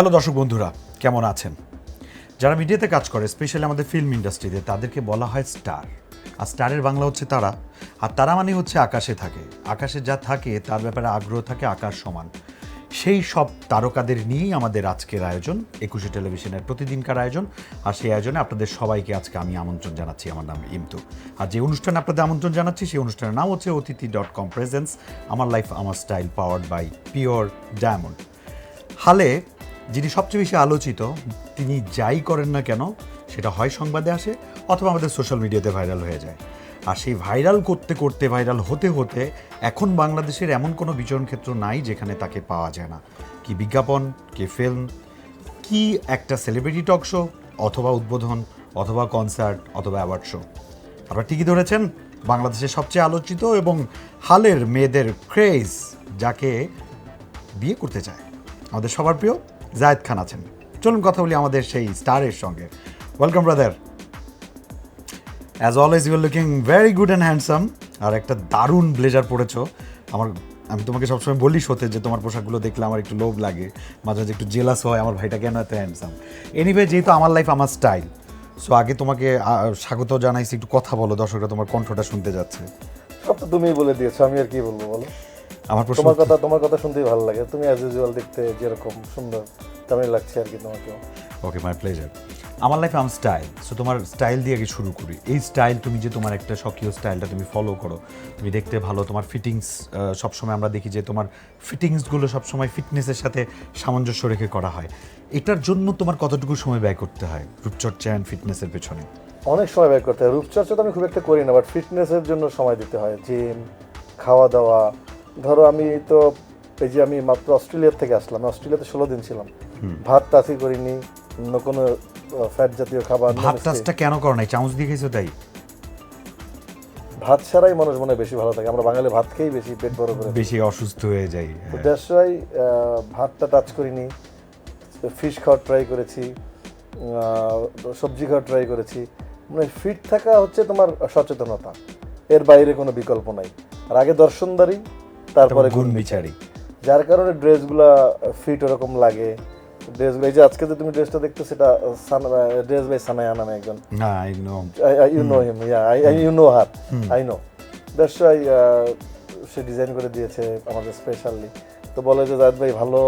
Hello দর্শক বন্ধুরা, কেমন আছেন? যারা মিডিয়াতে কাজ করে, স্পেশালি আমাদের ফিল্ম ইন্ডাস্ট্রিতে তাদেরকে বলা হয় স্টার। আর স্টারের বাংলা হচ্ছে তারা। আর তারা মানে হচ্ছে আকাশে থাকে। আকাশে যা থাকে, তার ব্যাপারে আগ্রহ থাকে, আকাশ সমান। সেই সব তারকাদের নিয়েই আমাদের আজকের আয়োজন। একুশে টেলিভিশনের প্রতিদিনকার আয়োজন। আর সেই আয়োজনে আপনাদের সবাইকে আজকে আমি আমন্ত্রণ জানাচ্ছি। আমার নাম ইমতু। আর যে অনুষ্ঠানে আপনাদের আমন্ত্রণ জানাচ্ছি, সেই অনুষ্ঠানের নাম হচ্ছে অতিথি ডট কম প্রেজেন্স আমার লাইফ আমার style powered by pure diamond হালে যিনি সবচেয়ে বেশি আলোচিত, তিনি যাই করেন না কেন, সেটা হয় সংবাদে আসে অথবা আমাদের সোশ্যাল মিডিয়াতে ভাইরাল হয়ে যায়। আর সেই ভাইরাল করতে করতে ভাইরাল হতে হতে এখন বাংলাদেশের এমন কোনো বিচরণ ক্ষেত্র নাই যেখানে তাকে পাওয়া যায় না। কি বিজ্ঞাপন, কি ফিল্ম কি একটা সেলিব্রিটি টক শো অথবা উদ্বোধন, অথবা কনসার্ট অথবা অ্যাওয়ার্ড শো আপনারা ঠিকই ধরেছেন বাংলাদেশের সবচেয়ে আলোচিত এবং হালের মেয়েদের ক্রেজ যাকে বিয়ে করতে চায়। আমাদের সবার প্রিয় জায়েদ খান আছেন। চলুন কথা বলি আমাদের সেই স্টারের সঙ্গে। Welcome brother as always you are looking very good and handsome আর একটা দারুণ ব্লেজার পরেছো। আমার, আমি তোমাকে সবসময় বলি সতে যে তোমার পোশাকগুলো দেখলে আমার একটু লোভ লাগে। মাঝে মাঝে একটু জেলাস হয়, আমার ভাইটা কেন এত হ্যান্ডসাম এনিওয়ে যেহেতু আমার লাইফ আমার স্টাইল সো আগে তোমাকে স্বাগত জানাইছি, একটু কথা বলো, দর্শকরা তোমার কণ্ঠটা শুনতে যাচ্ছে। সব তো তুমিই বলে দিয়েছ, আমি আর কি বলব বলো? আমার প্রশ্ন তোমার কথা তোমার কথা শুনতেই ভালো লাগে। তুমি অ্যাজ ইউজুয়াল দেখতে যেরকম সুন্দর তেমনই লাগছে আর কি তোমাকে ওকে মাই প্লেজার আমার লাইফে আম স্টাইল সো তোমার স্টাইল দিয়ে আগে শুরু করি। এই স্টাইল তুমি যে তোমার একটা স্বকীয় স্টাইলটা তুমি ফলো করো তুমি দেখতে ভালো তোমার ফিটিংস সবসময় আমরা দেখি যে তোমার ফিটিংসগুলো সবসময় ফিটনেসের সাথে সামঞ্জস্য রেখে করা হয়। এটার জন্য তোমার কতটুকু সময় ব্যয় করতে হয় রূপচর্চা অ্যান্ড ফিটনেসের পেছনে? অনেক সময় ব্যয় করতে হয়। রূপচর্চা তো আমি খুব একটা করি না বাট ফিটনেসের জন্য সময় দিতে হয়। জিম খাওয়া দাওয়া ধরো আমি তো এই যে আমি মাত্র অস্ট্রেলিয়ার থেকে আসলাম অস্ট্রেলিয়াতে ষোলো দিন ছিলাম। ভাত টাচি করিনি অন্য কোনো ফ্যাট জাতীয় খাবার ভাত non-stick। কেন করো নাই? চামচ দিয়ে খেয়েছো তাই? ভাত ছাড়াই মানুষ মনে হয় বেশি ভালো থাকে। আমরা বাঙালি ভাত খেয়েই বেশি পেট বড় করে বেশি অসুস্থ হয়ে যাই হ্যাঁ। দ্যাটস ওয়াই ভাতটা টাচ করিনি। ফিশ খাওয়ার ট্রাই করেছি সবজি খাওয়ার ট্রাই করেছি। মানে ফিট থাকা হচ্ছে তোমার সচেতনতা। এর বাইরে কোনো বিকল্প নাই। আর আগে দর্শনদারি তারপরে গুণ বিচারি যার কারণে ড্রেসগুলা ফিট ওরকম লাগে। ড্রেসগুলো এই যে আজকে যে তুমি ড্রেসটা দেখতো সেটা ড্রেস বাই সানায়া নামে একজন। না একদম you know him. Yeah you know her I know that's why say design করে দিয়েছে আমাদের স্পেশালি তো বলে যে জায়দ ভাই ভালো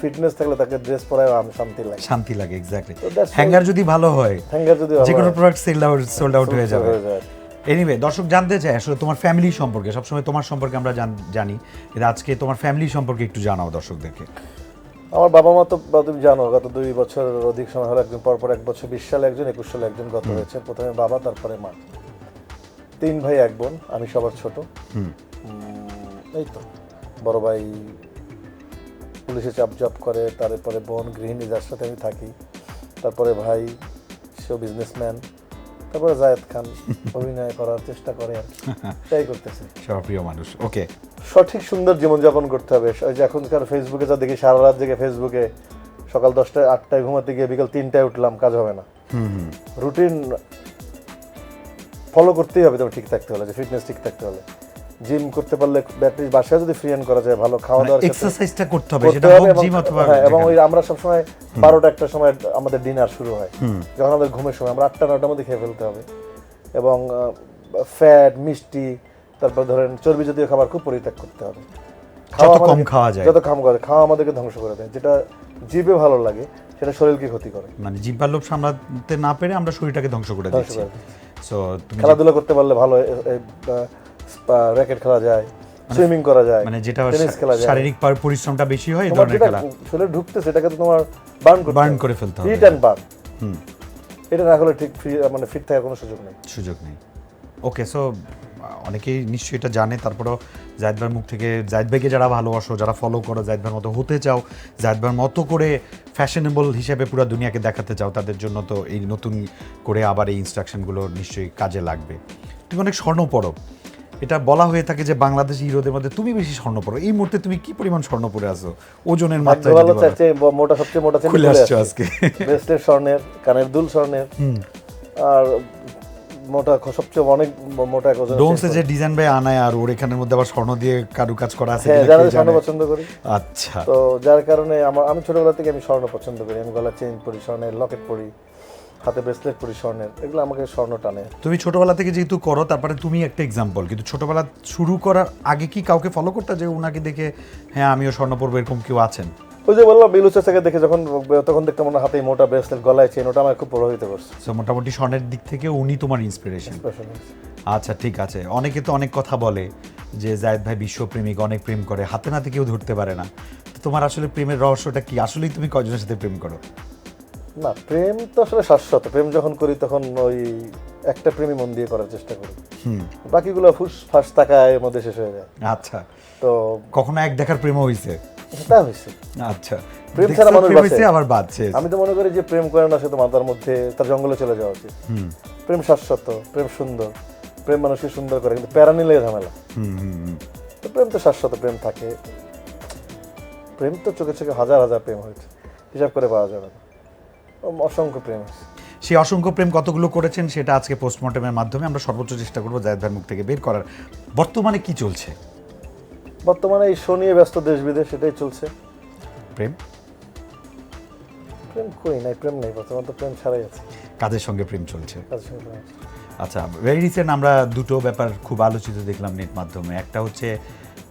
ফিটনেস থাকলে তাকে ড্রেস পরায় আমি শান্তি লাগে। শান্তি লাগে এক্স্যাক্টলি হ্যাঙ্গার যদি ভালো হয় হ্যাঙ্গার যদি যে কোনো product sell out sold out হয়ে যাবে। এনিওয়ে দর্শক জানতে চায় আসলে তোমার ফ্যামিলি সম্পর্কে সবসময় তোমার সম্পর্কে আমরা জান- জানি কিন্তু আজকে তোমার ফ্যামিলি সম্পর্কে একটু জানাও দর্শকদেরকে। আমার বাবা মা তো তুমি জানো গত দুই বছর অধিক সময় হলো একজন পরপর এক বছর বিশ সালে একজন একুশ সালে একজন গত হয়েছে। প্রথমে বাবা তারপরে মা। তিন ভাই এক বোন আমি সবার ছোট। এই তো। বড় ভাই পুলিশে চাপ জব করে তারপরে বোন গৃহিণী যার সাথে আমি থাকি। তারপরে ভাই সেও বিজনেসম্যান তারপরে জায়েদ খান অভিনয় করার চেষ্টা করে আর তাই করতেছে। সবপ্রিয় মানুষ ওকে সঠিক সুন্দর জীবনযাপন করতে হবে। ওই যে এখনকার ফেসবুকে যা দেখি সারা রাত জেগে ফেসবুকে সকাল দশটায় আটটায় ঘুমাতে গিয়ে বিকাল তিনটায় উঠলাম কাজ হবে না। রুটিন ফলো করতেই হবে তবে ঠিক থাকতে হলে যে ফিটনেস ঠিক থাকতে হলে। জিম করতে পারলে ব্যাটারি বাসায় যদি ফ্রি করা যায় ভালো খাওয়া দাওয়ার ক্ষেত্রে এক্সারসাইজটা করতে হবে সেটা হোক জিম অথবা হ্যাঁ, এবং ওই আমরা সবসময় বারোটা একটা সময় আমাদের ডিনার শুরু হয়। যখন আমাদের ঘুমের সময় আমরা আটটা নটার মধ্যে খেয়ে ফেলতে হবে। এবং ফ্যাট মিষ্টি তারপর ধরেন চর্বি জাতীয় খাবার খুব পরিত্যাগ করতে হবে। যত কম খাওয়া যায়। যত কম খাওয়া যায় খাওয়া আমাদেরকে ধ্বংস করে দেয়। যেটা জিভে ভালো লাগে সেটা শরীরকে ক্ষতি করে। মানে জিব্বার লোভ সামলাতে না পেরে আমরা শরীরটাকে ধ্বংস করে দিচ্ছি। সো তুমি খেলাধুলা করতে পারলে ভালো র্যাকেট খেলা যায় সুইমিং করা যায় মানে যেটা টেনিস খেলা যায়। শারীরিক পার- পরিশ্রমটা বেশি হয় এই ধরনের খেলা। শরীরে ঢুকতে সেটাকে তো তোমার বার্ন করতে বার্ন করে ফেলতে হবে। Heat and burn hmm. এটা না হলে ঠিক মানে ফিট থাকার কোনো সুযোগ নেই। সুযোগ নেই। ওকে সো অনেকেই নিশ্চয়ই এটা জানে তারপরেও জায়দ ভাইয়ের মুখ থেকে জায়দ ভাইকে যারা ভালোবাসো যারা ফলো করো জায়দ ভাইয়ের মতো হতে চাও জায়দ ভাইয়ের মতো করে ফ্যাশনেবল হিসেবে পুরো দুনিয়াকে দেখাতে চাও তাদের জন্য তো এই নতুন করে আবার এই ইনস্ট্রাকশনগুলো নিশ্চয়ই কাজে লাগবে। তুমি অনেক স্বর্ণ পড়ো এটা বলা হয়ে থাকে যে বাংলাদেশ হিরোদের মধ্যে তুমি বেশি স্বর্ণ পড়ো এই মুহূর্তে তুমি কি পরিমাণ স্বর্ণ পরে আছো? ওজনের মাত্রা ভালো মোটা সবচেয়ে মোটা খুলে আসছো আজকে। ব্রেসলেট স্বর্ণের কানের দুল স্বর্ণের। আর মোটা সবচেয়ে অনেক মোটা ডোমসে যে ডিজাইন বাই আনায় আর ওর এখানের মধ্যে আবার স্বর্ণ দিয়ে কারু কাজ করা আছে হ্যাঁ যারা স্বর্ণ পছন্দ করি। আচ্ছা। তো যার কারণে আমার আমি ছোটবেলা থেকে আমি স্বর্ণ পছন্দ করি। আমি গলা চেইন পরি স্বর্ণের লকেট পরি। হাতে ব্রেসলেট পরি স্বর্ণের এগুলো আমাকে স্বর্ণ টানে। তুমি ছোটবেলা থেকে যেহেতু করো তারপরে তুমি একটা এক্সাম্পল কিন্তু ছোটবেলা শুরু করার আগে কি কাউকে ফলো করতে যে ওনাকে দেখে হ্যাঁ আমিও স্বর্ণ পরবো এরকম কেউ আছেন? ওই যে বললাম বিলু চাচাকে দেখে যখন তখন দেখতাম ওনার হাতে মোটা ব্রেসলেট গলায় চেন ওটা আমার খুব প্রভাবিত করছে সো মোটামুটি স্বর্ণের দিক থেকে উনি তোমার ইন্সপিরেশন আচ্ছা ঠিক আছে। অনেকে তো অনেক কথা বলে যে জায়েদ ভাই বিশ্বপ্রেমিক অনেক প্রেম করে হাতে নাতে কেউ ধরতে পারে না। তো তোমার আসলে প্রেমের রহস্যটা কি? আসলেই তুমি কয়জনের সাথে প্রেম করো? না প্রেম তো আসলে শাশ্বত। প্রেম যখন করি তখন ওই একটা প্রেমই মন দিয়ে করার চেষ্টা করি। বাকিগুলো ফুস ফাঁস টাকায় মধ্যে শেষ হয়ে যায়। আচ্ছা। তো কখনো এক দেখার তা আচ্ছা। প্রেম দেখছ, ছাড়া মানুষ বাঁচে। হয়েছে আবার বাদছে আমি তো মনে করি যে প্রেম করে না সে তো মাথার মধ্যে তার জঙ্গলে চলে যাওয়া উচিত। প্রেম শাশ্বত প্রেম সুন্দর। প্রেম মানুষকে সুন্দর করে কিন্তু প্যারা নিলে ঝামেলা। হুম হুম হুম। তো প্রেম তো শাশ্বত প্রেম থাকে। প্রেম তো চোখে চোখে হাজার হাজার প্রেম হয়েছে হিসাব করে পাওয়া যাবে না। অসংখ্য প্রেম আছে। সেই অসংখ্য প্রেম কতগুলো করেছেন সেটা আজকে পোস্টমর্টমের মাধ্যমে আমরা সর্বোচ্চ চেষ্টা করব জায়দ ভাইয়ের মুখ থেকে বের করার। বর্তমানে কি চলছে? বর্তমানে এই শো নিয়ে ব্যস্ত দেশ বিদেশ এটাই চলছে। প্রেম? প্রেম করি নাই প্রেম নেই বর্তমানে তো প্রেম ছাড়াই আছে। কাজের সঙ্গে প্রেম চলছে। কাজের সঙ্গে প্রেম আছে। আচ্ছা ভেরি রিসেন্ট আমরা দুটো ব্যাপার খুব আলোচিত দেখলাম নেট মাধ্যমে। একটা হচ্ছে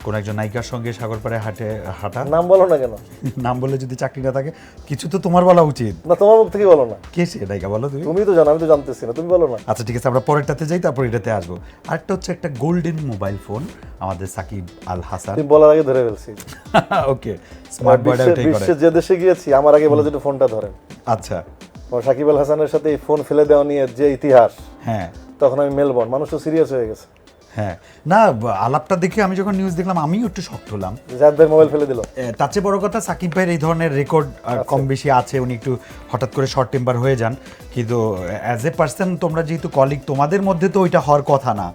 কোন একজন নায়িকার সঙ্গে সাগরপাড়ে হাটে হাঁটা? নাম বলো না কেন? নাম বলে যদি চাকরি না থাকে কিছু তো তোমার বলা উচিত। না তোমার মুখ থেকে বলো না। কে সে? নায়িকা বলো তুমি। তুমি তো জানো আমি তো জানতেছি না তুমি বলো না। আচ্ছা ঠিক আছে আমরা পরেরটাতে যাই তারপর এটাতে আসব। আরেকটা হচ্ছে একটা গোল্ডেন মোবাইল ফোন আমাদের সাকিব আল হাসান। তুমি বলার আগে ধরে ফেলছি। ওকে স্মার্ট বিশ্বে- ওটাই করে। বিশ্বে যে দেশে গিয়েছি আমার আগে বলে যে ফোনটা ধরেন আচ্ছা। ও সাকিব আল হাসানের সাথে এই ফোন ফেলে দেওয়া নিয়ে যে ইতিহাস হ্যাঁ। তখন আমি মেলবোর্ন মানুষ তো সিরিয়াস হয়ে গেছে। হ্যাঁ। না আলাপটা দেখে আমি যখন নিউজ দেখলাম আমিও একটু শক্ত হলাম। ভাই মোবাইল ফেলে দিল। তার চেয়ে বড় কথা সাকিব ভাইয়ের এই ধরনের রেকর্ড কম বেশি আছে উনি একটু হঠাৎ করে শর্ট টেম্পার হয়ে যান। কিন্তু অ্যাজ এ পার্সন তোমরা যেহেতু কলিগ তোমাদের মধ্যে তো ওইটা হওয়ার কথা না।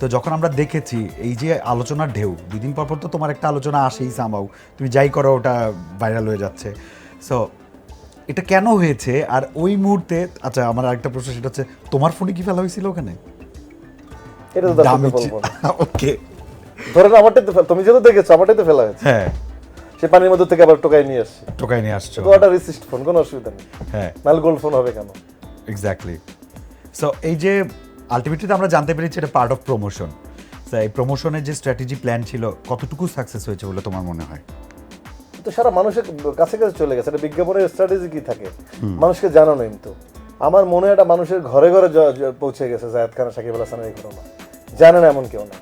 তো যখন আমরা দেখেছি এই যে আলোচনার ঢেউ দুদিন পর পর তো তোমার একটা আলোচনা আসেই সামাও তুমি যাই করো ওটা ভাইরাল হয়ে যাচ্ছে। সো এটা কেন হয়েছে? আর ওই মুহূর্তে আচ্ছা আমার আরেকটা প্রশ্ন সেটা হচ্ছে তোমার ফোনে কি ফেলা হয়েছিল ওখানে? এটা তো দর্শকদের বলব ওকে। ধরেন আমারটাই তো তুমি যেহেতু দেখেছ আমারটাই তো ফেলা হয়েছে। হ্যাঁ। সে পানির মধ্যে থেকে আবার টোকাই নিয়ে আসছে। টোকাই নিয়ে আসছো। তো ওটা রিসিস্ট ফোন কোনো অসুবিধা নেই। হ্যাঁ। নাহলে গোল্ড ফোন হবে কেন? এক্স্যাক্টলি সো এই যে আলটিমেটলি আমরা জানতে পেরেছি এটা পার্ট অফ প্রমোশন এই প্রমোশনের যে স্ট্র্যাটেজি প্ল্যান ছিল কতটুকু সাকসেস হয়েছে বলে তোমার মনে হয়? তো সারা মানুষের কাছে কাছে চলে গেছে। এটা বিজ্ঞাপনের স্ট্র্যাটেজি কি থাকে? মানুষকে জানানো কিন্তু আমার মনে হয় এটা মানুষের ঘরে ঘরে পৌঁছে গেছে জায়দ খান সাকিব আল হাসানের এই ঘটনা। জানে না এমন কেউ না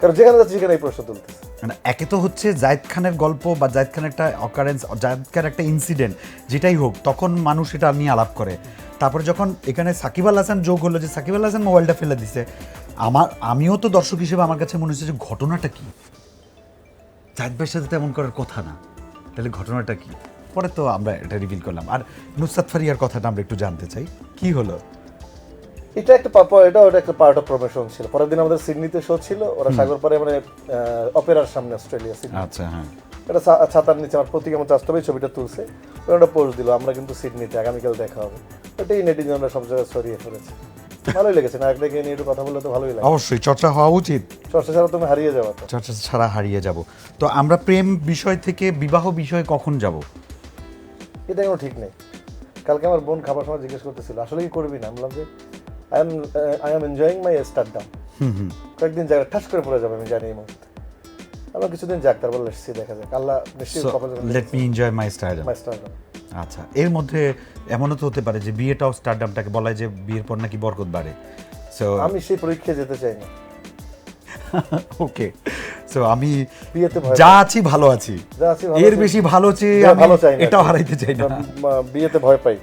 কারণ যেখানে যাচ্ছে সেখানে এই প্রশ্ন তুলতেছে। মানে একে তো হচ্ছে জায়েদ খানের গল্প বা জায়েদ খানের একটা অকারেন্স জায়েদ খানের একটা ইনসিডেন্ট যেটাই হোক, তখন মানুষ এটা নিয়ে আলাপ করে। তারপরে যখন এখানে সাকিব আল হাসান যোগ হলো যে সাকিব আল হাসান মোবাইলটা ফেলে দিছে, আমার, আমিও তো দর্শক হিসেবে আমার কাছে মনে হচ্ছে যে ঘটনাটা কি? জায়েদ ভাইয়ের সাথে তেমন করার কথা না। তাহলে ঘটনাটা কি? পরে তো আমরা এটা রিভিল করলাম। আর নুসরাত ফারিয়ার কথাটা আমরা একটু জানতে চাই। কি হলো? এটা একটা এটা ওটা একটা পার্ট অফ প্রমোশন ছিল। পরের দিন আমাদের সিডনিতে শো ছিল। ওরা সাগর পারে মানে অপেরার সামনে অস্ট্রেলিয়া সিডনি। আচ্ছা হ্যাঁ। এটা ছাতার নিচে আমার প্রতীক আমার চাষটা ছবিটা তুলছে। ওরা একটা পোস্ট দিল আমরা কিন্তু সিডনিতে আগামীকাল দেখা হবে। ওটাই নেটিজনরা সব জায়গায় ছড়িয়ে ফেলেছে ভালোই লেগেছে না একটাকে নিয়ে একটু কথা বললে তো ভালোই লাগে। অবশ্যই চর্চা হওয়া উচিত। চর্চা ছাড়া তুমি হারিয়ে যাওয়া চর্চা ছাড়া হারিয়ে যাব। তো আমরা প্রেম বিষয় থেকে বিবাহ বিষয়ে কখন যাব? এটা কোনো ঠিক নেই। কালকে আমার বোন খাবার সময় জিজ্ঞেস করতেছিল আসলে কি করবি না? বললাম যে I am I am enjoying my hmm কয়েকদিন জায়গায় ঠাস করে পড়ে যাবে আমি জানি এই মুহূর্তে। আমরা কিছুদিন যাক তারপর লেটসি দেখা যাক। আল্লাহ নিশ্চয়ই কপাল let me enjoy my style my আচ্ছা এর মধ্যে এমনও তো হতে পারে যে বিয়েটাও স্টারডামটাকে বলা হয় যে বিয়ের পর নাকি বরকত বাড়ে। সো আমি সেই পরীক্ষায় যেতে চাই না। ওকে সো আমি বিয়েতে যা আছি ভালো আছি। যা আছি ভালো এর বেশি ভালো চেয়ে ভালো চাই এটাও হারাইতে চাই না। বিয়েতে ভয় পাই।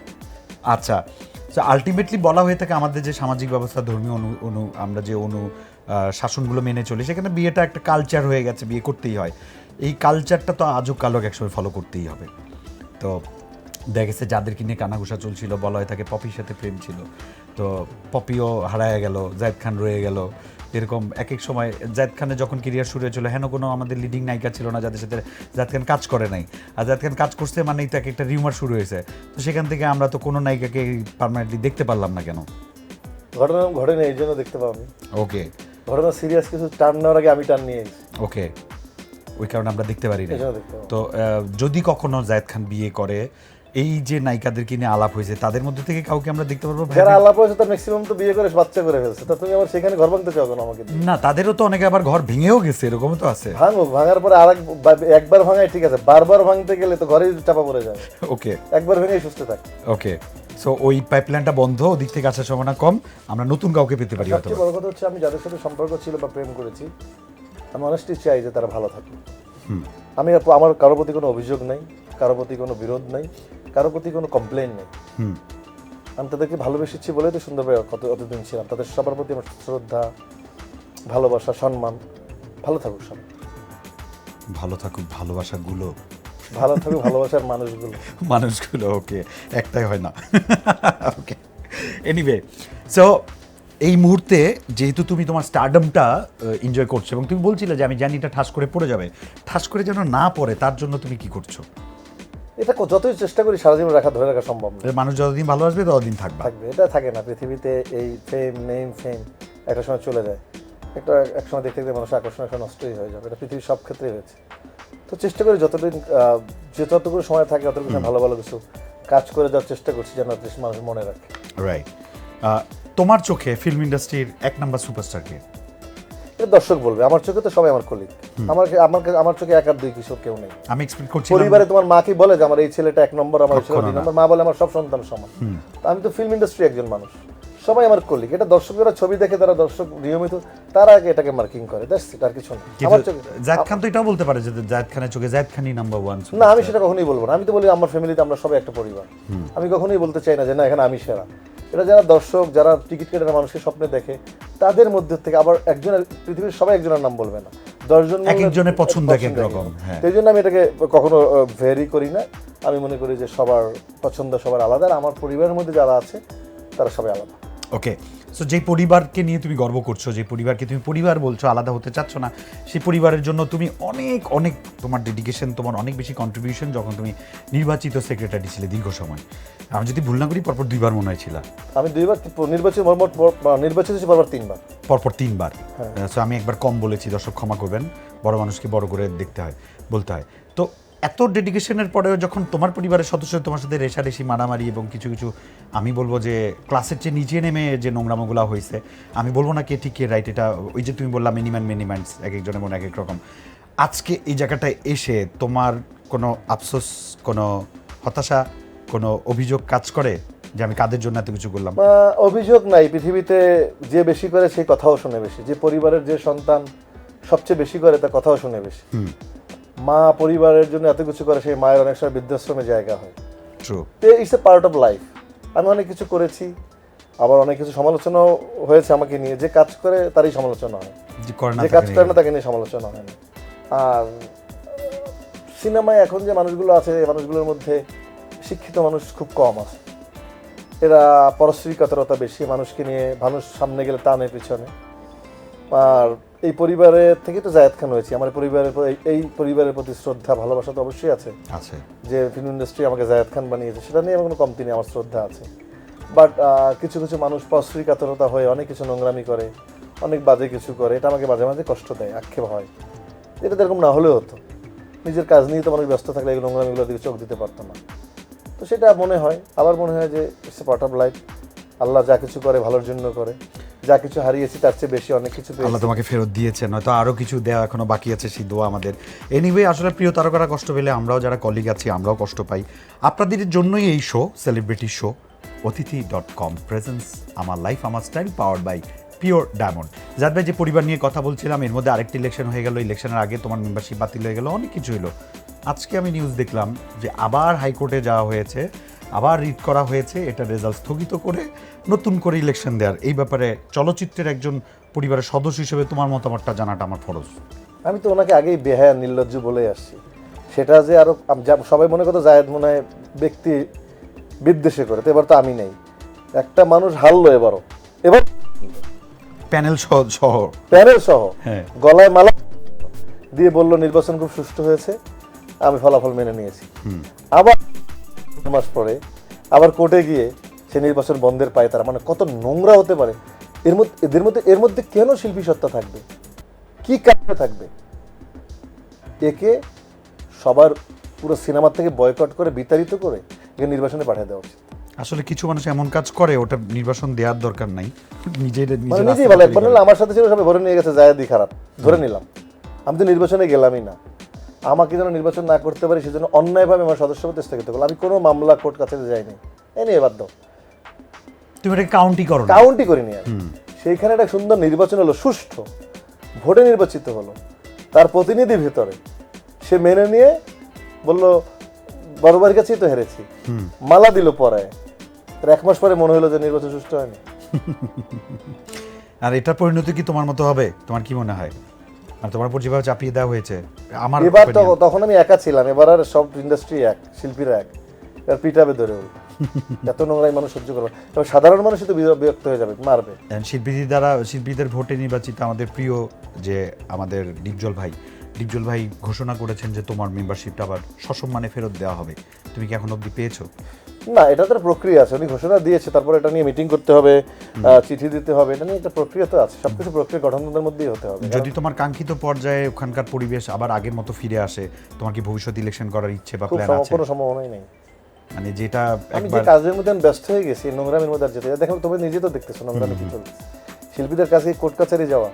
আচ্ছা আলটিমেটলি বলা হয়ে থাকে আমাদের যে সামাজিক ব্যবস্থা, ধর্মীয় অনু অনু, আমরা যে অনু শাসনগুলো মেনে চলি, সেখানে বিয়েটা একটা কালচার হয়ে গেছে, বিয়ে করতেই হয়। এই কালচারটা তো আজও কালক একসময় ফলো করতেই হবে। তো দেখেছে গেছে যাদেরকে নিয়ে কানাঘুষা চলছিল, বলা হয়ে থাকে পপির সাথে প্রেম ছিল। তো পপিও হারায় গেল জায়দ খান রয়ে গেল। এরকম এক এক সময় জায়দ খানের যখন কেরিয়ার শুরু হয়েছিল হেন কোনো আমাদের লিডিং নায়িকা ছিল না যাদের সাথে জায়দ খান কাজ করে নাই। আর জায়দ খান কাজ করছে মানেই তো এক একটা রিউমার শুরু হয়েছে। তো সেখান থেকে আমরা তো কোনো নায়িকাকে পার্মানেন্টলি দেখতে পারলাম না কেন? ঘটনা ঘটেনি এই জন্য দেখতে পাওনি। ওকে। ঘটনা সিরিয়াস কিছু টার্ন নেওয়ার আগে আমি টার্ন নিয়ে ওকে। ওই কারণে আমরা দেখতে পারি না পাবো তো যদি কখনো জায়েদ খান বিয়ে করে এই যে নায়িকাদেরকে নিয়ে আলাপ হয়েছে তাদের মধ্যে থেকে কাউকে আমরা দেখতে পারব? যারা আলাপ হয়েছে তার ম্যাক্সিমাম তো বিয়ে করে বাচ্চা করে ফেলছে। তা তুমি আবার সেখানে ঘর ভাঙতে চাও কেন আমাকে না তাদেরও তো অনেকে আবার ঘর ভেঙেও গেছে এরকমও তো আছে। ভাঙুক ভাঙার পরে আর একবার ভাঙাই ঠিক আছে বারবার ভাঙতে গেলে তো ঘরেই চাপা পড়ে যায়। ওকে। একবার ভেঙেই সুস্থ থাকে। ওকে। সো ওই পাইপলাইনটা বন্ধ ওদিক থেকে আসার সম্ভাবনা কম আমরা নতুন কাউকে পেতে পারি হয়তো বড় কথা হচ্ছে আমি যাদের সাথে সম্পর্ক ছিল বা প্রেম করেছি আমি অনেস্টলি চাই যে তারা ভালো থাকে আমি আমার কারোর প্রতি কোনো অভিযোগ নেই কারোর প্রতি কোনো বিরোধ নেই। কারও প্রতি কোনো কমপ্লেন নেই। হুম। আমি তাদেরকে ভালোবেসেছি বলে তো সুন্দরভাবে কত অতদিন ছিলাম। তাদের সবার প্রতি আমার শ্রদ্ধা ভালোবাসা সম্মান। ভালো থাকুক সব ভালো থাকুক ভালোবাসাগুলো। ভালো থাকুক ভালোবাসার মানুষগুলো। মানুষগুলো ওকে। একটাই হয় না। ওকে। এনিওয়ে সো এই মুহূর্তে যেহেতু তুমি তোমার স্টারডমটা এনজয় করছ এবং তুমি বলছিলে যে আমি জানি এটা ঠাস করে পড়ে যাবে। ঠাস করে যেন না পড়ে তার জন্য তুমি কি করছ? এটা যতই চেষ্টা করি সারা জীবন রাখা ধরে রাখা সম্ভব না। মানুষ যতদিন ভালো আসবে ততদিন থাকবে। থাকবে এটা থাকে না। পৃথিবীতে এই ফেম নেম ফেম একটা সময় চলে যায়। একটা এক সময় দেখতে দেখতে মানুষের আকর্ষণ একটা নষ্টই হয়ে যাবে। এটা পৃথিবীর সব ক্ষেত্রেই হয়েছে। তো চেষ্টা করি যতদিন যে যতটুকু সময় থাকে ততটুকু ভালো ভালো কিছু কাজ করে যাওয়ার চেষ্টা করছি যেন মানুষ মনে রাখে। রাইট তোমার চোখে ফিল্ম ইন্ডাস্ট্রির এক নাম্বার সুপারস্টার কে? এটা দর্শক বলবে। আমার চোখে তো সবাই আমার কলিগ আমার আমার আমার চোখে এক আর দুই কিশোর কেউ নেই। আমি এক্সপেক্ট করছি পরিবারে তোমার মা কি বলে যে আমার এই ছেলেটা এক নম্বর আমার ছেলে দুই নম্বর? মা বলে আমার সব সন্তান সমান। আমি তো ফিল্ম ইন্ডাস্ট্রি একজন মানুষ। সবাই আমার কলিগ। এটা দর্শকেরা ছবি দেখে তারা দর্শক নিয়মিত তারা আগে এটাকে মার্কিং করে। দ্যাটস ইট আর কিছু না। আমার চোখে জায়দ খান তো এটাও বলতে পারে যে জায়দ খানের চোখে জায়দ খানই নাম্বার ওয়ান না আমি সেটা কখনোই বলব না। আমি তো বলি আমার ফ্যামিলিতে আমরা সবাই একটা পরিবার। আমি কখনোই বলতে চাই না যে না এখানে আমি সেরা। এটা যারা দর্শক যারা টিকিট কেটে মানুষকে স্বপ্নে দেখে তাদের মধ্যে থেকে আবার একজনের পৃথিবীর সবাই একজনের নাম বলবে না। দশজন এক একজনের পছন্দ এক এক রকম, হ্যাঁ। জন্য আমি এটাকে কখনো ভেরি করি না। আমি মনে করি যে সবার পছন্দ সবার আলাদা আর আমার পরিবারের মধ্যে যারা আছে তারা সবাই আলাদা। ওকে সো যে পরিবারকে নিয়ে তুমি গর্ব করছ যে পরিবারকে তুমি পরিবার বলছো আলাদা হতে চাচ্ছ না সেই পরিবারের জন্য তুমি অনেক অনেক তোমার ডেডিকেশন তোমার অনেক বেশি কন্ট্রিবিউশন যখন তুমি নির্বাচিত সেক্রেটারি ছিলে দীর্ঘ সময়। আমি যদি ভুল না করি পরপর দুইবার মনে হয়েছিল আমি দুইবার নির্বাচিত নির্বাচিত হয়েছি বারবার তিনবার। পরপর তিনবার। সো আমি একবার কম বলেছি দর্শক ক্ষমা করবেন বড় মানুষকে বড় করে দেখতে হয় বলতে হয়। তো এত ডেডিকেশনের পরেও যখন তোমার পরিবারের সদস্য তোমার সাথে রেশারেশি মারামারি এবং কিছু কিছু আমি বলব যে ক্লাসের চেয়ে নিচে নেমে যে নোংরামোগুলো হয়েছে আমি বলব না কে ঠিক কে রাইট এটা ওই যে তুমি বললাম মিনিম্যান মিনিম্যান্স এক একজনের মনে এক এক রকম। আজকে এই জায়গাটায় এসে তোমার কোনো আফসোস কোনো হতাশা কোনো অভিযোগ কাজ করে যে আমি কাদের জন্য এত কিছু করলাম? অভিযোগ নাই। পৃথিবীতে যে বেশি করে সেই কথাও শুনে বেশি। যে পরিবারের যে সন্তান সবচেয়ে বেশি করে তার কথাও শুনে বেশি। মা পরিবারের জন্য এত কিছু করে সেই মায়ের অনেক সময় বৃদ্ধাশ্রমে জায়গা হয়। ট্রু তো it's a part of life আমি অনেক কিছু করেছি আবার অনেক কিছু সমালোচনাও হয়েছে আমাকে নিয়ে। যে কাজ করে তারই সমালোচনা হয়। যে কাজ করে না তাকে নিয়ে সমালোচনা হয় না। আর সিনেমায় এখন যে মানুষগুলো আছে এই মানুষগুলোর মধ্যে শিক্ষিত মানুষ খুব কম আছে। এরা পরশ্রী কাতরতা বেশি মানুষকে নিয়ে মানুষ সামনে গেলে টানে পিছনে। আর এই পরিবারের থেকে তো জায়েদ খান হয়েছি আমার পরিবারের এই পরিবারের প্রতি শ্রদ্ধা ভালোবাসা তো অবশ্যই আছে। আছে। যে ফিল্ম ইন্ডাস্ট্রি আমাকে জায়েদ খান বানিয়েছে সেটা নিয়ে আমার কোনো কমতি নেই আমার শ্রদ্ধা আছে। বাট কিছু কিছু মানুষ পশ্রী কাতরতা হয়ে অনেক কিছু নোংরামি করে অনেক বাজে কিছু করে এটা আমাকে মাঝে মাঝে কষ্ট দেয় আক্ষেপ হয়। এটা এরকম না হলেও হতো। নিজের কাজ নিয়ে তো মানুষ ব্যস্ত থাকলে এই নোংরামিগুলোর দিকে চোখ দিতে পারতো না। তো সেটা মনে হয় আবার মনে হয় যে ইটস পার্ট অফ লাইফ আল্লাহ যা কিছু করে ভালোর জন্য করে। যা কিছু হারিয়েছি, তার চেয়ে বেশি অনেক কিছু আল্লাহ তোমাকে ফেরত দিয়েছেন হয়তো আরও কিছু দেওয়া এখনও বাকি আছে, সেই দোয়া আমাদের। এনিওয়ে আসলে প্রিয় তারকারা, কষ্ট পেলে আমরাও যারা কলিগ আছি, আমরাও কষ্ট পাই। আপনাদের জন্যই এই show celebrity show Atithi dot com presence আমার লাইফ আমার style power by pure diamond ভাই, যে পরিবার নিয়ে কথা বলছিলাম, এর মধ্যে আরেকটি ইলেকশন হয়ে গেল ইলেকশনের আগে তোমার মেম্বারশিপ বাতিল হয়ে গেল, অনেক কিছু হলো। আজকে আমি নিউজ দেখলাম যে আবার হাইকোর্টে যাওয়া হয়েছে। আবার রিট করা হয়েছে এটা রেজাল্ট স্থগিত করে নতুন করে ইলেকশন দেওয়ার এই ব্যাপারে চলচ্চিত্রের একজন পরিবারের সদস্য হিসেবে তোমার মতামতটা জানাটা আমার ফরজ। আমি তো ওনাকে আগেই বেহায়া নির্লজ্জ বলে আসছি। সেটা যে আরও সবাই মনে করতো জায়েদ মনে হয় ব্যক্তি বিদ্বেষে করে তো এবার তো আমি নেই। একটা মানুষ হারলো এবারও। এবার প্যানেল সহ সহ। প্যানেল সহ। হ্যাঁ। গলায় মালা দিয়ে বলল নির্বাচন খুব সুষ্ঠু হয়েছে। আমি ফলাফল মেনে নিয়েছি। আবার মাস পরে আবার কোর্টে গিয়ে সে নির্বাচন বন্ধের পায় তারা মানে কত নোংরা হতে পারে। এর মধ্যে এদের মধ্যে এর মধ্যে কেন শিল্পী সত্তা থাকবে? কি কারণে থাকবে? একে সবার পুরো সিনেমা থেকে বয়কট করে বিতাড়িত করে একে নির্বাচনে পাঠিয়ে দেওয়া উচিত। আসলে কিছু মানুষ এমন কাজ করে ওটা নির্বাচন দেওয়ার দরকার নাই। নিজের মানে নিজেই একবার আমার সাথে ছিল সবাই ভরে নিয়ে গেছে জায়াদি খারাপ। ধরে নিলাম। আমি তো নির্বাচনে গেলামই না। আমাকে যেন নির্বাচন না করতে পারি সেজন্য অন্যায়ভাবে আমার সদস্যপদ স্থগিত করল আমি কোনো মামলা কোর্ট কাছারি যাইনি। এ নিয়ে দাও তুমি এটা কাউন্টি করো না কাউন্টই করিনি আমি। সেইখানে একটা সুন্দর নির্বাচন হলো সুষ্ঠু। ভোটে নির্বাচিত হলো। তার প্রতিনিধি ভেতরে। সে মেনে নিয়ে বলল বড় বাড়ির কাছেই তো হেরেছি। মালা দিল পরে। এক মাস পরে মনে হলো যে নির্বাচন সুষ্ঠু হয়নি। আর এটা পরিণতি কি তোমার মতো হবে? তোমার কি মনে হয়? আর তোমার উপর যেভাবে চাপিয়ে দেওয়া হয়েছে। আমার এবার তো তখন আমি একা ছিলাম এবার আর সব ইন্ডাস্ট্রি এক শিল্পীরা এক। এবার পিটাবে ধরে এত নোংরাই মানুষ সহ্য করবে এবার সাধারণ মানুষই তো বিরক্ত হয়ে যাবে মারবে। শিল্পীদের দ্বারা শিল্পীদের ভোটে নির্বাচিত আমাদের প্রিয় যে আমাদের ডিপজল ভাই ডিপজল ভাই ঘোষণা করেছেন যে তোমার মেম্বারশিপটা আবার সসম্মানে ফেরত দেওয়া হবে। তুমি কি এখন অবধি পেয়েছ? না এটা তো প্রক্রিয়া আছে। উনি ঘোষণা দিয়েছে তারপর এটা নিয়ে মিটিং করতে হবে চিঠি দিতে হবে এটা নিয়ে একটা প্রক্রিয়া তো আছে। সবকিছু প্রক্রিয়া গঠনতন্ত্রের মধ্যেই হতে হবে যদি তোমার কাঙ্ক্ষিত পর্যায়ে ওখানকার পরিবেশ আবার আগের মতো ফিরে আসে তোমার কি ভবিষ্যৎ ইলেকশন করার ইচ্ছে বা প্ল্যান আছে? কোনো সম্ভাবনাই নেই। মানে যেটা আমি যে একবার কাজের মধ্যে আমি ব্যস্ত হয়ে গেছি নোংরামের মধ্যে আর যেতে দেখো তুমি নিজে তো দেখতেছো নোংরামি কি চলছে। শিল্পীদের কাছে কোর্ট কাছারি যাওয়া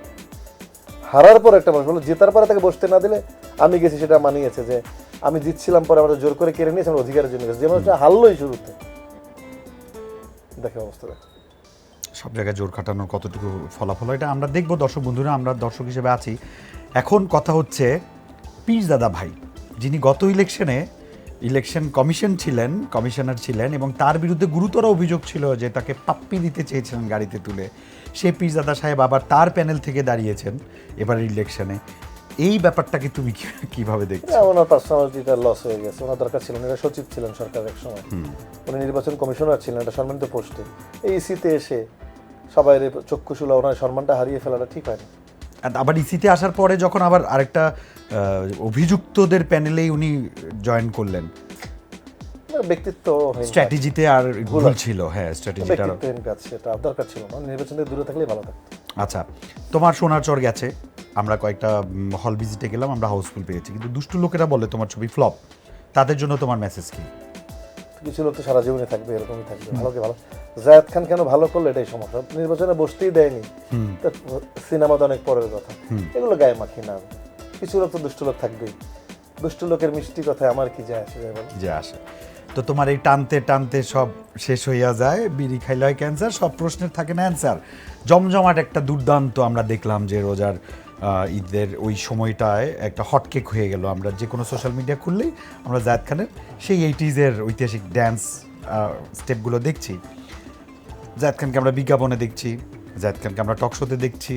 হারার পর একটা মানুষ বলো জেতার পরে তাকে বসতে না দিলে আমি গেছি সেটা মানিয়েছে যে আমি জিতছিলাম, পরে আমরা জোর করে কেড়ে নিয়েছি অধিকারের জন্য গেছে। যে মানুষটা হারলোই শুরুতে। দেখে অবস্থা দেখো সব জায়গায় জোর খাটানোর কতটুকু ফলাফল এটা আমরা দেখব। দর্শক বন্ধুরা, আমরা দর্শক হিসেবে আছি। এখন কথা হচ্ছে পীরজাদা ভাই, যিনি গত ইলেকশনে ইলেকশন কমিশন ছিলেন, কমিশনার ছিলেন, এবং তার বিরুদ্ধে গুরুতর অভিযোগ ছিল যে তাকে পাপ্পি দিতে চেয়েছিলেন গাড়িতে তুলে। সেই পীরজাদা সাহেব আবার তার প্যানেল থেকে দাঁড়িয়েছেন এবারের ইলেকশনে। এই ব্যাপারটাকে তুমি কীভাবে দেখছ? ওনার পার্সোনালিটিটা লস হয়ে গেছে ওনার দরকার ছিল না। এরা সচিব ছিলেন সরকার এক সময়। উনি নির্বাচন কমিশনার ছিলেন একটা সম্মানিত পোস্টে। এই ইসিতে এসে সবাই চক্ষুশুলা ওনার সম্মানটা হারিয়ে ফেলাটা ঠিক হয়নি। আর আবার ইসিতে আসার পরে যখন আবার আরেকটা অভিযুক্তদের প্যানেলেই উনি জয়েন করলেন। ব্যক্তিত্ব স্ট্র্যাটেজিতে আর ভুল ছিল হ্যাঁ স্ট্র্যাটেজিটা ব্যক্তিত্বহীন কাজ সেটা দরকার ছিল না। নির্বাচন দূরে থাকলেই ভালো থাকতো। আচ্ছা তোমার গেছে। আমরা কয়েকটা হল ভিজিটে গেলাম আমরা হাউসফুল পেয়েছি। কিন্তু দুষ্টু লোকেরা বলে তোমার ছবি ফ্লপ তাদের জন্য তোমার মেসেজ কি? কিছু লোক তো সারা জীবনে থাকবে এরকমই থাকবে। ভালোকে ভালো জায়দ খান কেন ভালো করল? এটাই সমস্যা। নির্বাচনে বসতেই দেয়নি। সিনেমা তো অনেক পরের কথা। এগুলো গায়ে মাখি না। কিছু লোক তো দুষ্ট লোক থাকবেই। দুষ্ট লোকের মিষ্টি কথায় আমার কি যায় আসে যায় আসে। তো তোমার এই টানতে টানতে সব শেষ হইয়া যায়, বিড়ি খাইলে হয় ক্যান্সার, সব প্রশ্নের থাকে না অ্যান্সার। জমজমাট একটা দুর্দান্ত আমরা দেখলাম যে রোজার ঈদের ওই সময়টায় একটা হটকেক হয়ে গেল। আমরা যে কোনো সোশ্যাল মিডিয়া খুললেই আমরা জায়দ খানের সেই এইটিজের ঐতিহাসিক ড্যান্স স্টেপগুলো দেখছি। জায়দ খানকে আমরা বিজ্ঞাপনে দেখছি, জায়দ খানকে আমরা টক শোতে দেখছি।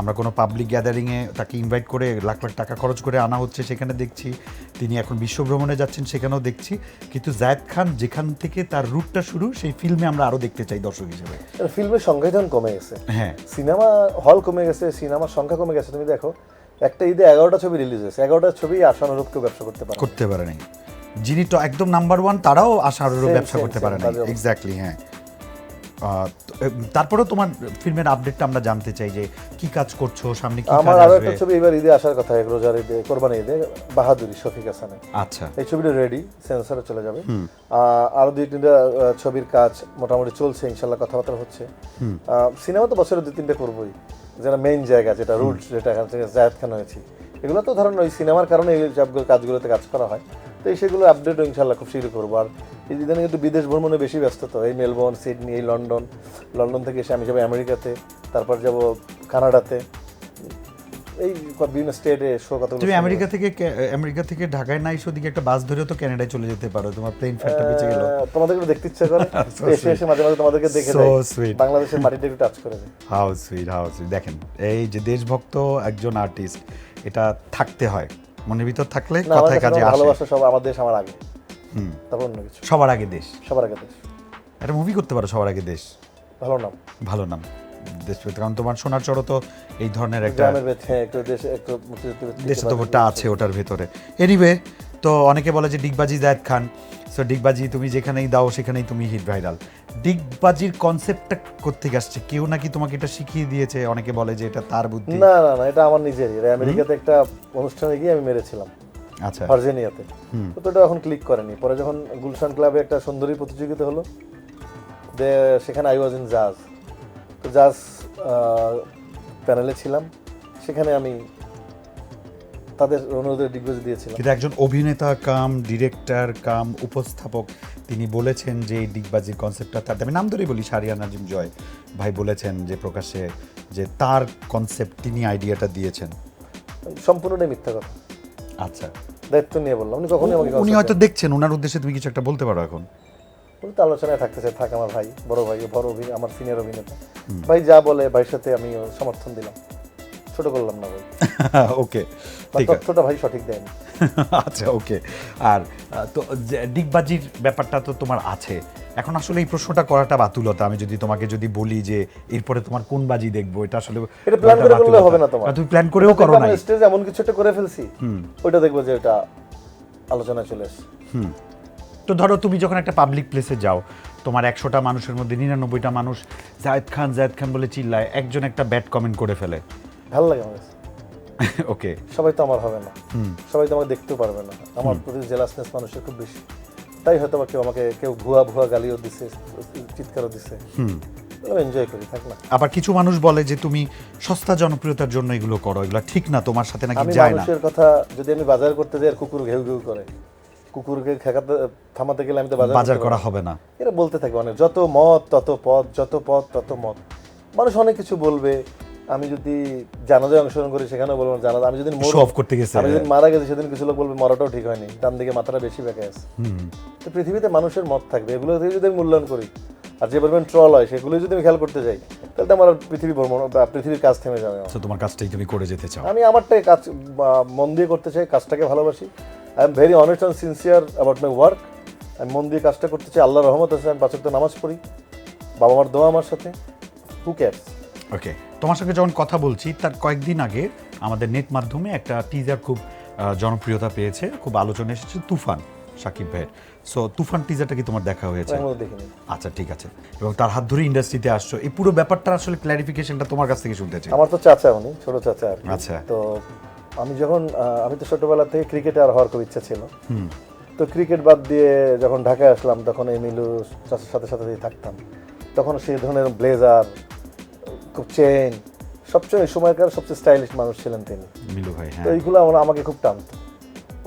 আমরা কোনো পাবলিক গ্যাদারিংয়ে তাকে ইনভাইট করে লাখ লাখ টাকা খরচ করে আনা হচ্ছে সেখানে দেখছি। তিনি এখন বিশ্ব ভ্রমণে যাচ্ছেন সেখানেও দেখছি। কিন্তু জায়দ খান যেখান থেকে তার রুটটা শুরু সেই ফিল্মে আমরা আরও দেখতে চাই দর্শক হিসেবে। ফিল্মের যেমন কমে গেছে। হ্যাঁ। সিনেমা হল কমে গেছে সিনেমার সংখ্যা কমে গেছে। তুমি দেখো একটা ঈদে এগারোটা ছবি রিলিজ হয়েছে। এগারোটা ছবি আশানুরূপ কেউ ব্যবসা করতে পারে করতে পারে নাই। যিনি তো একদম নাম্বার ওয়ান তারাও Same, ব্যবসা করতে পারে অবস্থা। এক্স্যাক্টলি হ্যাঁ। তারপরেও তোমার ফিল্মের আপডেটটা আমরা জানতে চাই যে কি কাজ করছ সামনে কি আমার আরও একটা ছবি এবার ঈদে আসার কথা এক রোজার ঈদে কোরবানি ঈদে বাহাদুরি শফিক হাসানের আচ্ছা। এই ছবিটা রেডি সেন্সরে চলে যাবে। আরও দুই তিনটা ছবির কাজ মোটামুটি চলছে ইনশাল্লাহ কথাবার্তা হচ্ছে। সিনেমা তো বছরে দুই তিনটা করবোই। যেটা মেইন জায়গা যেটা রুট যেটা এখান থেকে জায়দ খান হয়েছি। এগুলো তো ধরেন ওই সিনেমার কারণে এই সবগুলো কাজগুলোতে কাজ করা হয়। তো সেগুলো আপডেট ইনশাল্লাহ খুব শীঘ্রই করব। আর এই ইদানিং কিন্তু বিদেশ ভ্রমণে বেশি ব্যস্ত তো। এই মেলবোর্ন সিডনি এই লন্ডন লন্ডন থেকে এসে আমি যাব আমেরিকাতে তারপর যাব কানাডাতে। এই বিভিন্ন স্টেটে শো কথা তুমি আমেরিকা থেকে আমেরিকা থেকে ঢাকায় না এসে ওদিকে একটা বাস ধরে তো কানাডায় চলে যেতে পারো। তোমার প্লেন ফ্যাটটা বেঁচে গেল। তোমাদেরকে দেখতে ইচ্ছা করে। এসে এসে মাঝে মাঝে তোমাদেরকে দেখে দেয়। sweet. বাংলাদেশের মাটিটা একটু টাচ করে দেয়। হাউ সুইট হাউ সুইট দেখেন এই যে দেশভক্ত একজন আর্টিস্ট এটা থাকতে হয়। মনের ভিতর থাকলে কথায় কাজে আসে। ভালোবাসা সব আমার দেশ আমার আগে। হুম। তারপর অন্য কিছু। সবার আগে দেশ। সবার আগে দেশ। একটা মুভি করতে পারো সবার আগে দেশ। ভালো নাম। ভালো নাম। দেশ কারণ তোমার সোনার চড়ো তো এই ধরনের একটা একটু দেশে একটু মুক্তিযুদ্ধ- দেশাত্মবোধটা আছে। ওটার ভেতরে। এনিওয়ে তো অনেকে বলে যে ডিগবাজি জায়দ খান। সো ডিগবাজি তুমি যেখানেই দাও সেখানেই তুমি হিট ভাইরাল। ডিগবাজির কনসেপ্টটা কোথেকে আসছে? কেউ নাকি তোমাকে এটা শিখিয়ে দিয়েছে? অনেকে বলে যে এটা তার বুদ্ধি। না না না এটা আমার নিজেরই। আমেরিকাতে একটা অনুষ্ঠানে গিয়ে আমি মেরেছিলাম। আচ্ছা। ভার্জিনিয়াতে। তো ওটা এখন ক্লিক করেনি। পরে যখন গুলশান ক্লাবে একটা সুন্দরী প্রতিযোগিতা হলো দে সেখানে আই ওয়াজ ইন জাজ তো জাজ প্যানেলে ছিলাম। সেখানে আমি তাদের অনুরোধে দিগ্গজ দিয়েছিলাম। কিন্তু একজন অভিনেতা কাম ডিরেক্টর কাম উপস্থাপক। তিনি বলেছেন যে এই ডিগবাজির কনসেপ্টটা তার আমি নাম ধরেই বলি সারিয়া নাজিম জয় ভাই বলেছেন যে প্রকাশ্যে যে তার কনসেপ্ট তিনি আইডিয়াটা দিয়েছেন। সম্পূর্ণটাই মিথ্যা কথা। আচ্ছা। দায়িত্ব নিয়ে বললাম উনি কখনই আমাকে উনি হয়তো দেখছেন ওনার উদ্দেশ্যে তুমি কিছু একটা বলতে পারো এখন। উনি তো আলোচনায় থাকতে চাই থাক আমার ভাই বড় ভাই বড় অভিনেতা আমার সিনিয়র অভিনেতা। ভাই যা বলে ভাইয়ের সাথে আমি সমর্থন দিলাম। ছোট করলাম না ভাই। ওকে ঠিক আছে। তথ্যটা ভাই সঠিক দেয়নি আচ্ছা ওকে আর তো ডিগবাজির ব্যাপারটা তো তোমার আছে। এখন আসলে এই প্রশ্নটা করাটা বাতুলতা। আমি যদি তোমাকে যদি বলি যে এরপরে তোমার কোন বাজি দেখব এটা আসলে এটা plan করে করলে হবে না তোমার। তুমি প্ল্যান করেও করো নাই। স্টেজে এমন কিছু একটা করে ফেলছি। ওইটা দেখব যে এটা আলোচনায় চলে আসে হুম। তো ধরো তুমি যখন একটা পাবলিক প্লেসে যাও তোমার একশোটা মানুষের মধ্যে নিরানব্বইটা মানুষ জায়েদ খান জায়েদ খান বলে চিল্লায় একজন একটা ব্যাড কমেন্ট করে ফেলে। ভালো লাগে আমার কাছে। ওকে সবাই তো আমার হবে না। সবাই তো আমাকে দেখতেও পারবে না। আমার প্রতি জেলাসনেস মানুষের খুব বেশি। তাই হয়তো বা কেউ আমাকে কেউ ভুয়া ভুয়া গালিও দিছে চিৎকারও দিছে। এনজয় করি থাক না। আবার কিছু মানুষ বলে যে তুমি সস্তা জনপ্রিয়তার জন্য এগুলো করো। এগুলো ঠিক না তোমার সাথে নাকি যায় না। মানুষের কথা যদি আমি বাজার করতে যাই আর কুকুর ঘেউ ঘেউ করে কুকুরকে খেকাতে থামাতে গেলে আমি তো বাজার বাজার করা হবে না। এরা বলতে থাকে অনেক যত মত তত পথ যত পথ তত মত। মানুষ অনেক কিছু বলবে আমি যদি জানাজায় অংশগ্রহণ করি সেখানেও বলব জানাজা আমি যদি মরি- অফ করতে গেছি। আমি যদি মারা গেছি সেদিন কিছু লোক বলবে মরাটাও ঠিক হয়নি ডান দিকে মাথাটা বেশি বেঁকে আছে। তো পৃথিবীতে মানুষের মত থাকবে এগুলো থেকে যদি আমি মূল্যায়ন করি আর যে পরিমাণ ট্রল হয় সেগুলো যদি আমি খেয়াল করতে যাই তাহলে তো আমার পৃথিবী ভ্রমণ বা পৃথিবীর কাজ থেমে যাবে তোমার কাজটাই তুমি করে যেতে চাও। আমি আমারটাই কাজ মন দিয়ে করতে চাই কাজটাকে ভালোবাসি। I am very honest and sincere about my work আমি মন দিয়ে কাজটা করতে চাই আল্লাহ রহমত আছে আমি পাঁচক নামাজ পড়ি। বাবা মার দোয়া আমার সাথে। হু ক্যারস ওকে তোমার সঙ্গে যখন কথা বলছি তার কয়েকদিন আগে আমাদের নেট মাধ্যমে একটা টিজার খুব জনপ্রিয়তা পেয়েছে খুব আলোচনা এসেছে তুফান সাকিব ভাইয়ের। সো তুফান টিজারটা কি তোমার দেখা হয়েছে? আচ্ছা ঠিক আছে। এবং তার হাত ধরে ইন্ডাস্ট্রিতে আসছো। এই পুরো ব্যাপারটা আসলে ক্ল্যারিফিকেশনটা তোমার কাছ থেকে শুনতে চাই। আমার তো চাচা উনি ছোট চাচা আচ্ছা। তো আমি যখন আমি তো ছোটবেলা থেকে ক্রিকেটার হওয়ার খুব ইচ্ছা ছিল। তো ক্রিকেট বাদ দিয়ে যখন ঢাকায় আসলাম তখন এই মিলু চাচার সাথে সাথে থাকতাম। তখন সেই ধরনের ব্লেজার খুব চেন সবচেয়ে সময়কার সবচেয়ে স্টাইলিশ মানুষ ছিলেন তিনি। মিলু ভাই তো হ্যাঁ এইগুলো আমাকে খুব টানতো।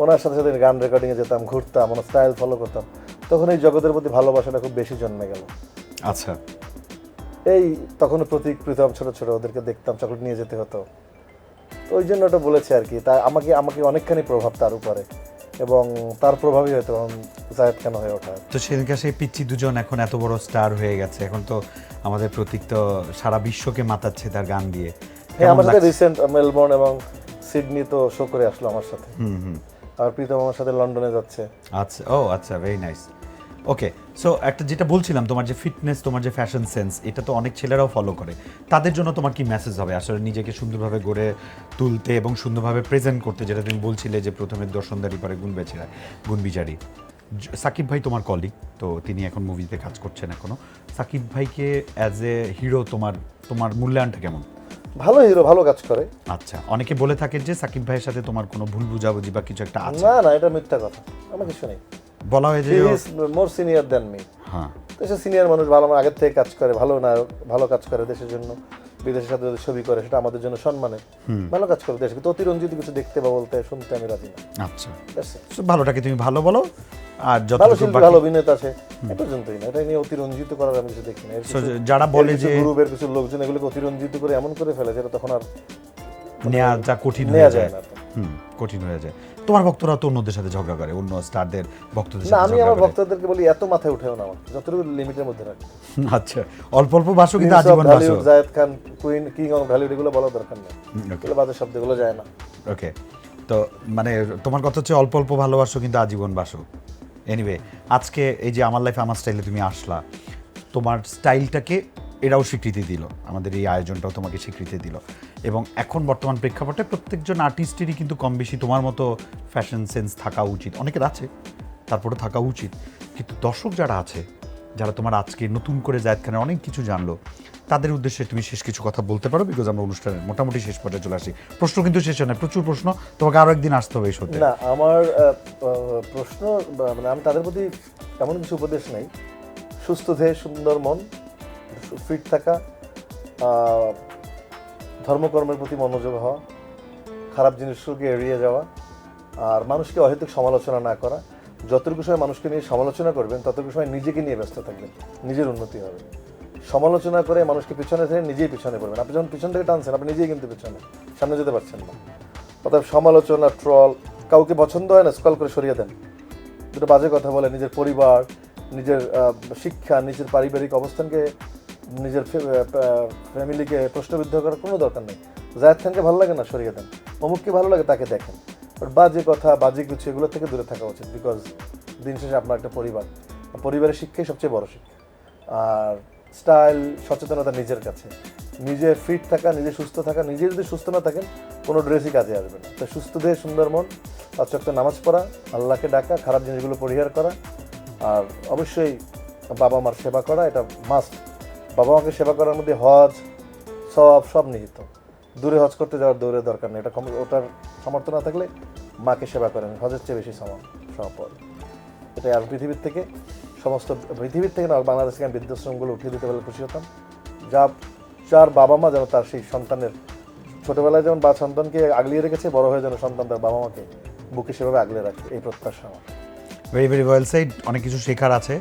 ওনার সাথে সাথে গান রেকর্ডিংয়ে যেতাম ঘুরতাম ওনার স্টাইল ফলো করতাম। তখন এই জগতের প্রতি ভালোবাসাটা খুব বেশি জন্মে গেল। আচ্ছা। এই তখন প্রতীক প্রীতম ছোট ছোট ওদেরকে দেখতাম চকলেট নিয়ে যেতে হতো। তো ওই জন্য ওটা বলেছে আর কি। তা আমাকে আমাকে অনেকখানি প্রভাব তার উপরে। এবং তার প্রভাবই হয়তো জায়দ খান হয়ে ওঠা। তো সেদিনকার সেই পিচ্ছি দুজন এখন এত বড় স্টার হয়ে গেছে এখন তো আমাদের প্রতীক তো সারা বিশ্বকে মাতাচ্ছে তার গান দিয়ে। হ্যাঁ আমার সাথে রিসেন্ট মেলবোর্ন এবং সিডনি তো শো করে আসলো আমার সাথে। হুম হুম। আর প্রীতম আমার সাথে লন্ডনে যাচ্ছে। আচ্ছা ও আচ্ছা ভেরি নাইস ওকে সো একটা যেটা বলছিলাম তোমার যে ফিটনেস তোমার যে ফ্যাশন সেন্স এটা তো অনেক ছেলেরাও ফলো করে। তাদের জন্য তোমার কি মেসেজ হবে? আসলে নিজেকে সুন্দরভাবে গড়ে তুলতে এবং সুন্দরভাবে প্রেজেন্ট করতে যেটা তুমি বলছিলে যে প্রথমে দর্শনদারি পরে গুণ বেচেরা গুণ বিচারি। সাকিব ভাই তোমার কলিগ তো তিনি এখন মুভিতে কাজ করছেন এখনও। সাকিব ভাইকে অ্যাজ এ হিরো তোমার তোমার মূল্যায়নটা কেমন? ভালো হিরো ভালো কাজ করে। আচ্ছা অনেকে বলে থাকেন যে সাকিব ভাইয়ের সাথে তোমার কোনো ভুল বুঝাবুঝি বা কিছু একটা আছে? না না এটা মিথ্যা কথা। আমার কিছু নেই। বলা হয় যে is more senior than me হ্যাঁ। তো সে সিনিয়র মানুষ ভালো আমার আগের থেকে কাজ করে ভালো নায়ক ভালো কাজ করে দেশের জন্য বিদেশের সাথে যদি ছবি করে সেটা আমাদের জন্য সম্মানে। ভালো কাজ করে দেশকে তো অতিরঞ্জিত কিছু দেখতে বা বলতে শুনতে আমি রাজি না। আচ্ছা। ভালোটাকে তুমি ভালো বলো আর যত ভালো শিল্পী ভালো অভিনেতা আছে এ পর্যন্তই না। এটা নিয়ে অতিরঞ্জিত করার আমি কিছু দেখি না। যারা বলে যে গ্রুপের কিছু লোকজন এগুলোকে অতিরঞ্জিত করে এমন করে ফেলে যেটা তখন আর নেওয়া যা কঠিন নেওয়া হয়ে যায় না। কঠিন হয়ে যায়। তোমার ভক্তরা তো অন্যদের সাথে ঝগড়া করে অন্য স্টারদের ভক্তদের না সাথে আমি আমার ভক্তদেরকে বলি এত মাথায় উঠেও না আমার যতটুকু লিমিটের মধ্যে রাখি। আচ্ছা অল্প অল্প বাসো কিন্তু আজীবন বাসো। Zayed Khan queen king of Dhallywood এগুলো বলার দরকার নেই. এগুলো বাজে শব্দ এগুলো যায় না। ওকে তো মানে তোমার কথা হচ্ছে অল্প অল্প ভালোবাসো কিন্তু আজীবন বাসো। এনিওয়ে আজকে এই যে আমার লাইফ আমার স্টাইলে তুমি আসলা তোমার স্টাইলটাকে এরাও স্বীকৃতি দিল। আমাদের এই আয়োজনটাও তোমাকে স্বীকৃতি দিল। এবং এখন বর্তমান প্রেক্ষাপটে প্রত্যেকজন আর্টিস্টেরই কিন্তু কম বেশি তোমার মতো ফ্যাশন সেন্স থাকা উচিত। অনেকের আছে তারপরে থাকা উচিত। কিন্তু দর্শক যারা আছে, যারা তোমার আজকে নতুন করে জায়দ খানের অনেক কিছু জানলো, তাদের উদ্দেশ্যে তুমি শেষ কিছু কথা বলতে পারো বিকজ আমরা অনুষ্ঠানের মোটামুটি শেষ পর্যায়ে চলে আসি। প্রশ্ন কিন্তু শেষ হয় প্রচুর প্রশ্ন। তোমাকে আরও একদিন আসতে হবে না, আমার প্রশ্ন মানে আমি তাদের প্রতি তেমন কিছু উপদেশ নেই। সুস্থ দেহে সুন্দর মন ফিট থাকা ধর্মকর্মের প্রতি মনোযোগ হওয়া, খারাপ জিনিসগুলোকে এড়িয়ে যাওয়া, আর মানুষকে অহেতুক সমালোচনা না করা। যতটুকু সময় মানুষকে নিয়ে সমালোচনা করবেন, ততটুকু সময় নিজেকে নিয়ে ব্যস্ত থাকবেন নিজের উন্নতি হবে। সমালোচনা করে মানুষকে পিছনে ফেলে নিজেই পিছনে পড়বেন। আপনি যখন পিছন থেকে টানছেন, আপনি নিজেই কিন্তু পিছনে, সামনে যেতে পারছেন না। অর্থাৎ সমালোচনা, ট্রল, কাউকে পছন্দ হয় না স্কল করে সরিয়ে দেন। দুটো বাজে কথা বলে, নিজের পরিবার, নিজের শিক্ষা, নিজের পারিবারিক অবস্থানকে নিজের ফ্যামিলিকে প্রশ্নবিদ্ধ করার কোনো দরকার নেই। জায়দ খানকে ভালো লাগে না সরিয়ে দেন। অমুককে ভালো লাগে তাকে দেখেন। বাট বাজে কথা, বাজে কিছু এগুলো থেকে দূরে থাকা উচিত বিকজ দিন শেষে আপনার একটা পরিবার। পরিবারের শিক্ষাই সবচেয়ে বড় শিক্ষা। আর স্টাইল সচেতনতা নিজের কাছে। নিজে ফিট থাকা, নিজে সুস্থ থাকা, নিজে যদি সুস্থ না থাকেন, কোনো ড্রেসই কাজে আসবে না। তো সুস্থ দেহে সুন্দর মন পাঁচ ওয়াক্ত নামাজ পড়া, আল্লাহকে ডাকা, খারাপ জিনিসগুলো পরিহার করা, আর অবশ্যই বাবা মার সেবা করা, এটা মাস্ট বাবা মাকে সেবা করার মধ্যে হজ সব সব নিহিত। দূরে হজ করতে যাওয়ার দৌড়ের দরকার নেই। এটা ওটার সামর্থ্য না থাকলে মাকে সেবা করেন। হজের চেয়ে বেশি সমান সপদ এটা আর পৃথিবীর থেকে সমস্ত পৃথিবীর থেকে না বাংলাদেশ থেকে আমি বৃদ্ধাশ্রমগুলো উঠিয়ে দিতে পারলে খুশি হতাম। যা যার বাবা মা যেন তার সেই সন্তানের ছোটোবেলায় যেমন বা সন্তানকে আগলিয়ে রেখেছে, বড় হয়ে যেন সন্তান তার বাবা মাকে বুকে সেভাবে আগলে রাখে। এই প্রত্যাশা আমার। ভেরি ভেরি ওয়েল সাইড অনেক কিছু শেখার আছে।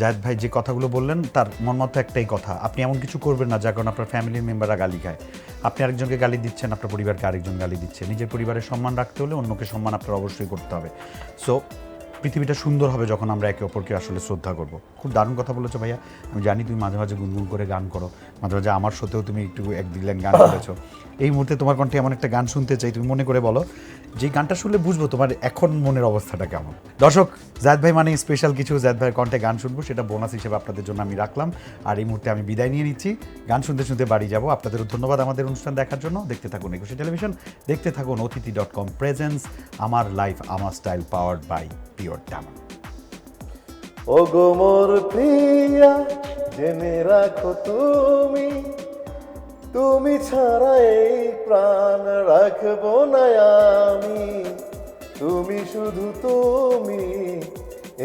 জাহেদ ভাই যে কথাগুলো বললেন, তার মন মতো একটাই কথা। আপনি এমন কিছু করবেন না, যার কারণে আপনার ফ্যামিলির মেম্বাররা গালি খায়। আপনি আরেকজনকে গালি দিচ্ছেন, আপনার পরিবারকে আরেকজন গালি দিচ্ছে। নিজের পরিবারের সম্মান রাখতে হলে অন্যকে সম্মান আপনার অবশ্যই করতে হবে। সো পৃথিবীটা সুন্দর হবে যখন আমরা একে অপরকে আসলে শ্রদ্ধা করব। খুব দারুণ কথা বলেছ ভাইয়া। আমি জানি তুমি মাঝে মাঝে গুনগুন করে গান করো। মাঝে মাঝে আমার সাথেও তুমি একটু এক দিলেন গান করেছ এই মুহূর্তে তোমার কণ্ঠে এমন একটা গান শুনতে চাই, তুমি মনে করে বলো, যে গানটা শুনলে বুঝব তোমার এখন মনের অবস্থাটা কেমন। দর্শক, জায়দ ভাই মানে স্পেশাল কিছু জায়দ ভাইয়ের কণ্ঠে গান শুনব, সেটা বোনাস হিসেবে আপনাদের জন্য আমি রাখলাম। আর এই মুহূর্তে আমি বিদায় নিয়ে নিচ্ছি। গান শুনতে শুনতে বাড়ি যাব। আপনাদেরও ধন্যবাদ আমাদের অনুষ্ঠান দেখার জন্য। দেখতে থাকুন একুশে টেলিভিশন, দেখতে থাকুন অতিথি ডট কম প্রেজেন্স আমার লাইফ আমার style powered by pure diamond ও গো প্রিয়া, জেনে রাখো তুমি তুমি ছাড়া এই প্রাণ রাখব না আমি। তুমি শুধু তুমি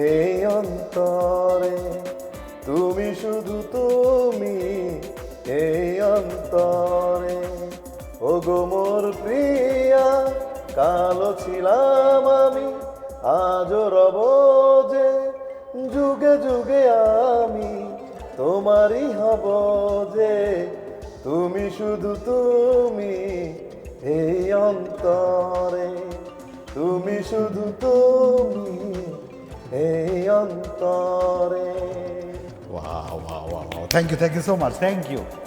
এই অন্তরে, তুমি শুধু তুমি এই অন্তরে। ও গো প্রিয়া, কালো ছিলাম আমি আজও রব যে যুগে যুগে আমি তোমারই হব যে তুমি শুধু তুমি এই অন্তরে তুমি শুধু তুমি এই অন্তরে wow, wow, wow. Thank you, thank you so much. Thank you.